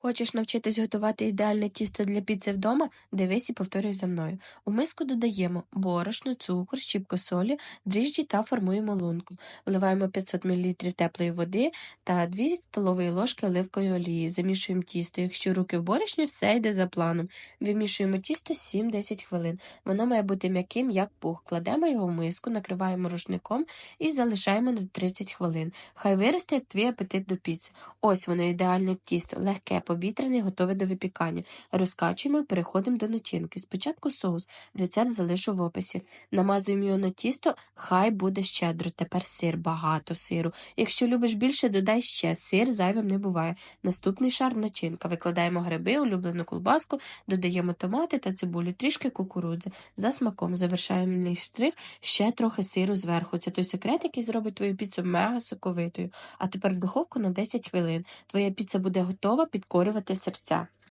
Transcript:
Хочеш навчитись готувати ідеальне тісто для піци вдома? Дивись і повторюй за мною. У миску додаємо борошно, цукор, щіпку солі, дріжджі та формуємо лунку. Вливаємо 500 мл теплої води та 2 столові ложки оливкової олії. Замішуємо тісто. Якщо руки в борошні, все йде за планом. Вимішуємо тісто 7-10 хвилин. Воно має бути м'яким, як пух. Кладемо його в миску, накриваємо рушником і залишаємо на 30 хвилин. Хай виросте, як твій апетит до піци. Ось воно ідеальне тісто, легке, повітряне, готове до випікання. Розкачуємо переходимо до начинки. Спочатку соус, рецепт залишу в описі. Намазуємо його на тісто, хай буде щедро. Тепер сир, багато сиру. Якщо любиш більше, додай ще. Сир зайвим не буває. Наступний шар начинка. Викладаємо гриби, улюблену колбаску, додаємо томати та цибулю, трішки кукурудзи. За смаком завершаємо штрих ще трохи сиру зверху. Це той секрет, який зробить твою піцу мега соковитою. А тепер в духовку на 10 хвилин. Твоя піца буде готова підкорювати серця.